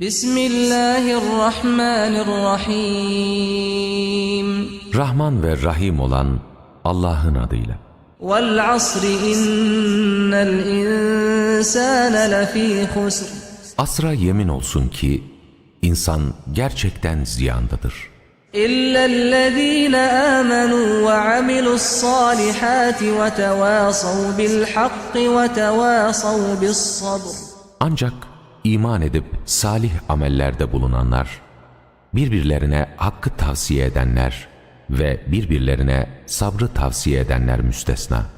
Bismillahirrahmanirrahim. Rahman ve Rahim olan Allah'ın adıyla. Vel asri innel insane lefî husr. Asra yemin olsun ki insan gerçekten ziyandadır. İllellezîne âmenû ve amilussâlihâti ve tevâsav bilhakkı ve tevâsav bissabr. Ancak iman edip salih amellerde bulunanlar, birbirlerine hakkı tavsiye edenler ve birbirlerine sabrı tavsiye edenler müstesna.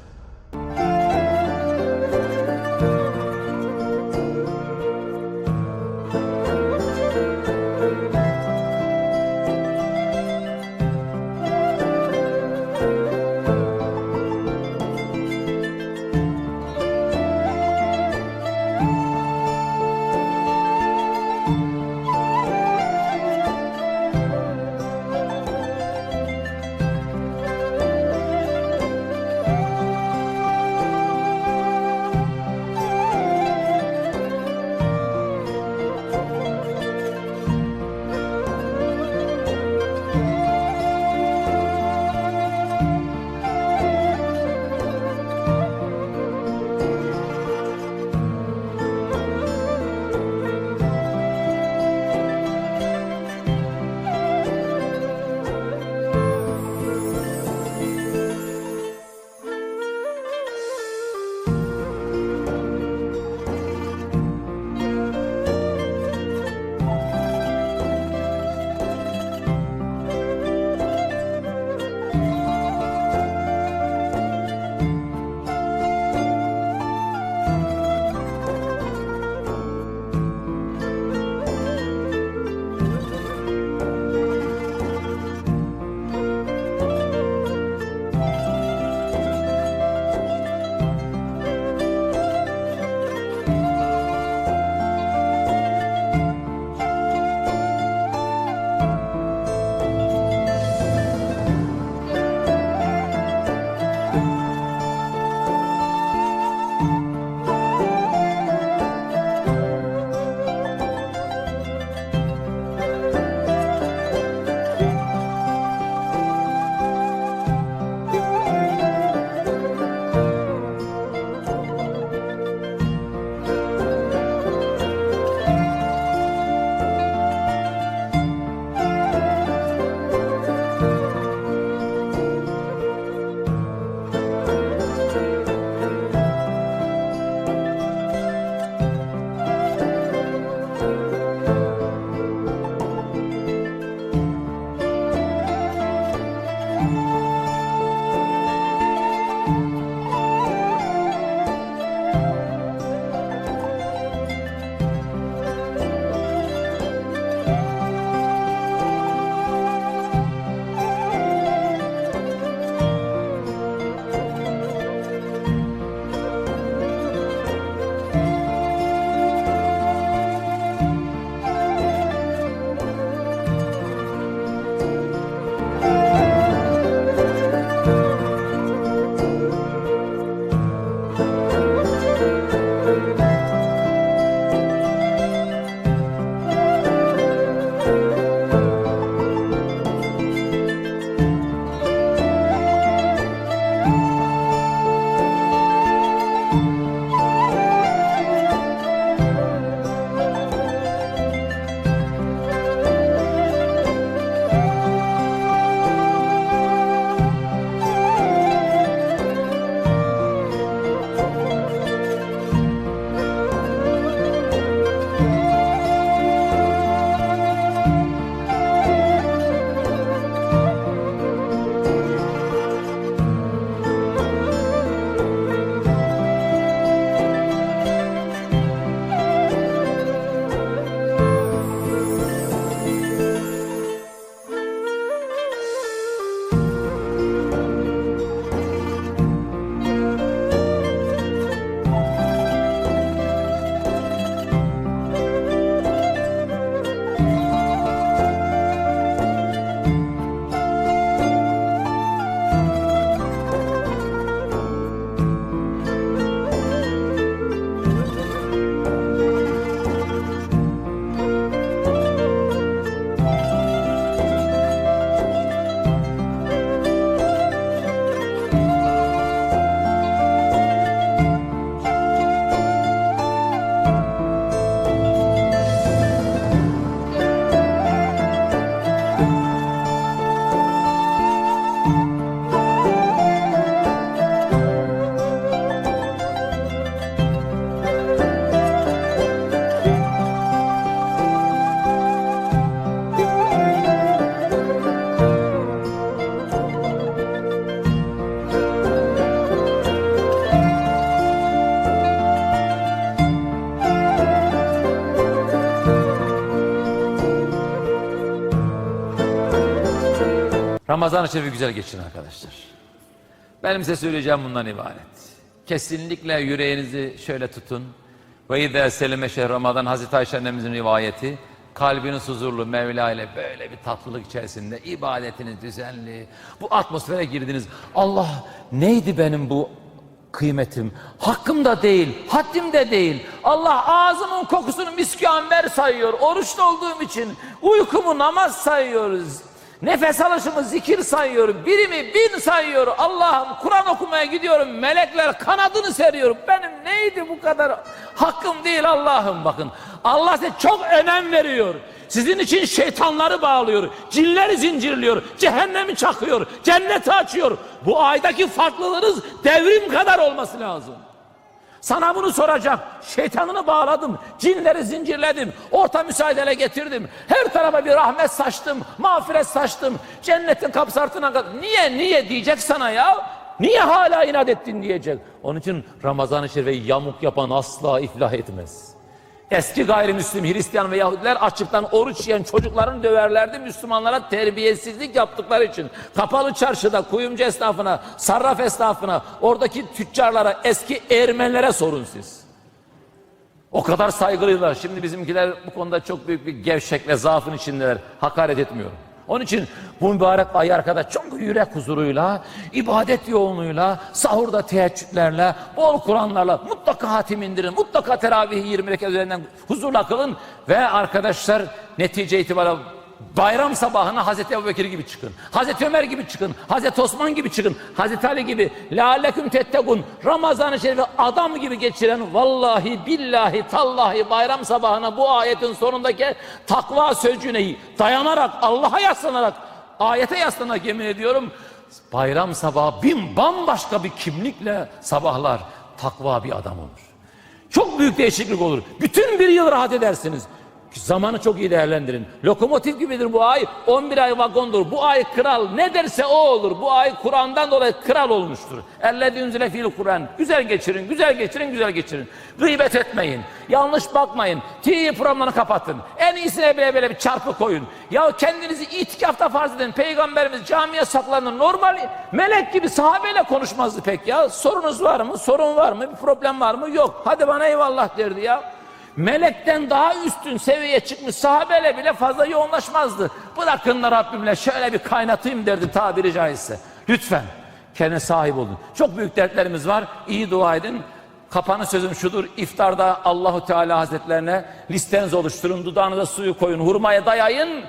Ramazan-ı Şerif'i güzel geçin arkadaşlar. Benim size söyleyeceğim bundan ibaret. Kesinlikle yüreğinizi şöyle tutun. Ve idâ selime Ramazan Hazreti Ayşe annemizin rivayeti. Kalbiniz huzurlu Mevla ile böyle bir tatlılık içerisinde ibadetiniz düzenli. Bu atmosfere girdiniz. Allah neydi benim bu kıymetim? Hakkım da değil, haddim de değil. Allah ağzımın kokusunu miskü amber sayıyor. Oruçlu olduğum için uykumu namaz sayıyoruz. Nefes alışımı zikir sayıyorum. Birimi bin sayıyor. Allah'ım Kur'an okumaya gidiyorum. Melekler kanadını seriyor. Benim neydi bu kadar hakkım değil Allah'ım bakın. Allah size çok önem veriyor. Sizin için şeytanları bağlıyor. Cinleri zincirliyor. Cehennemi çakıyor. Cenneti açıyor. Bu aydaki farklılığınız devrim kadar olması lazım. Sana bunu soracağım. Şeytanını bağladım. Cinleri zincirledim. Orta müsaadele getirdim. Her tarafa bir rahmet saçtım. Mağfiret saçtım. Cennetin kapısı ardına kadar. Niye niye diyecek sana ya? Niye hala inat ettin diyecek. Onun için Ramazan-ı Şerif'i yamuk yapan asla iflah etmez. Eski gayrimüslim Hristiyan ve Yahudiler açıktan oruç yiyen çocuklarını döverlerdi Müslümanlara terbiyesizlik yaptıkları için. Kapalı çarşıda kuyumcu esnafına, sarraf esnafına, oradaki tüccarlara, eski Ermenilere sorun siz. O kadar saygılıylar. Şimdi bizimkiler bu konuda çok büyük bir gevşek ve zaafın içindeler. Hakaret etmiyorum. Onun için bu mübarek ay arkada çok yürek huzuruyla, ibadet yoğunluğuyla, sahurda teheccüdlerle, bol Kur'anlarla mutlaka hatim indirin, mutlaka teravih 20 rekat üzerinden huzurla kılın ve arkadaşlar netice itibariyle bayram sabahına Hazreti Ebubekir gibi çıkın. Hazreti Ömer gibi çıkın. Hazreti Osman gibi çıkın. Hazreti Ali gibi. Lealleküm tettekun. Ramazan-ı Şerif'i adam gibi geçiren vallahi billahi tallahi bayram sabahına bu ayetin sonundaki takva sözcüğüne dayanarak Allah'a yaslanarak ayete yaslanarak yemin ediyorum bayram sabahı bin bambaşka bir kimlikle sabahlar takva bir adam olur. Çok büyük değişiklik olur. Bütün bir yıl rahat edersiniz. Zamanı çok iyi değerlendirin. Lokomotif gibidir bu ay. 11 ay vagondur. Bu ay kral ne derse o olur. Bu ay Kur'an'dan dolayı kral olmuştur. Unzile fil Kur'an. Güzel geçirin, güzel geçirin, güzel geçirin. Gıybet etmeyin. Yanlış bakmayın. TV programlarını kapatın. En iyisine bile böyle bir çarpı koyun. Ya kendinizi itikafta farz edin. Peygamberimiz camiye saklanın. Normal melek gibi sahabeyle konuşmazdı pek ya. Sorunuz var mı? Sorun var mı? Bir problem var mı? Yok. Hadi bana eyvallah derdi ya. Melekten daha üstün seviyeye çıkmış sahabeyle bile fazla yoğunlaşmazdı. Bırakın da Rabbimle şöyle bir kaynatayım derdi tabiri caizse. Lütfen kendine sahip olun. Çok büyük dertlerimiz var. İyi dua edin. Kapanış sözüm şudur. İftarda Allahu Teala Hazretlerine listenizi oluşturun. Dudağınıza suyu koyun. Hurmaya dayayın.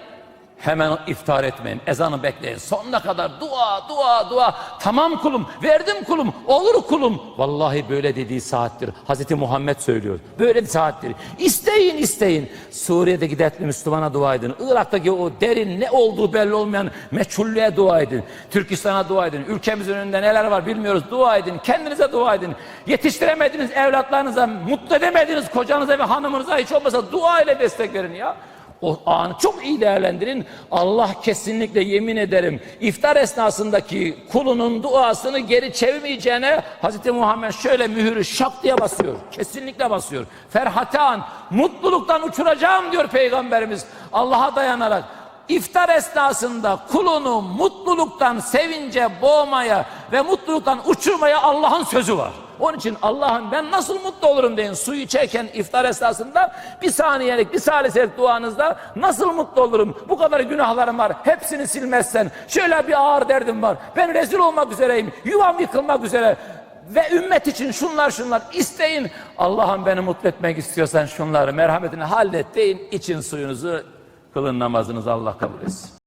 Hemen iftar etmeyin. Ezanı bekleyin. Sonuna kadar dua, dua, dua. Tamam kulum, verdim kulum, olur kulum. Vallahi böyle dediği saattir. Hazreti Muhammed söylüyor. Böyle bir saattir. İsteyin, isteyin. Suriye'deki dertli Müslümana dua edin. Irak'taki o derin ne olduğu belli olmayan meçhullüğe dua edin. Türkistan'a dua edin. Ülkemizin önünde neler var bilmiyoruz. Dua edin. Kendinize dua edin. Yetiştiremediğiniz evlatlarınıza, mutlu edemediğiniz kocanıza ve hanımınıza hiç olmasa dua ile destek verin ya. O anı çok iyi değerlendirin. Allah kesinlikle yemin ederim iftar esnasındaki kulunun duasını geri çevirmeyeceğine Hz. Muhammed şöyle mühürü şak diye basıyor. Kesinlikle basıyor. Ferhatan mutluluktan uçuracağım diyor Peygamberimiz Allah'a dayanarak. İftar esnasında kulunu mutluluktan sevince boğmaya ve mutluluktan uçurmaya Allah'ın sözü var. Onun için Allah'ım ben nasıl mutlu olurum deyin. Suyu içerken iftar esnasında bir saniyelik, bir saliselik duanızda nasıl mutlu olurum? Bu kadar günahlarım var. Hepsini silmezsen. Şöyle bir ağır derdim var. Ben rezil olmak üzereyim. Yuvam yıkılmak üzere. Ve ümmet için şunlar şunlar isteyin. Allah'ım beni mutlu etmek istiyorsan şunları merhametini hallet deyin. İçin suyunuzu kılın namazınızı Allah kabul etsin.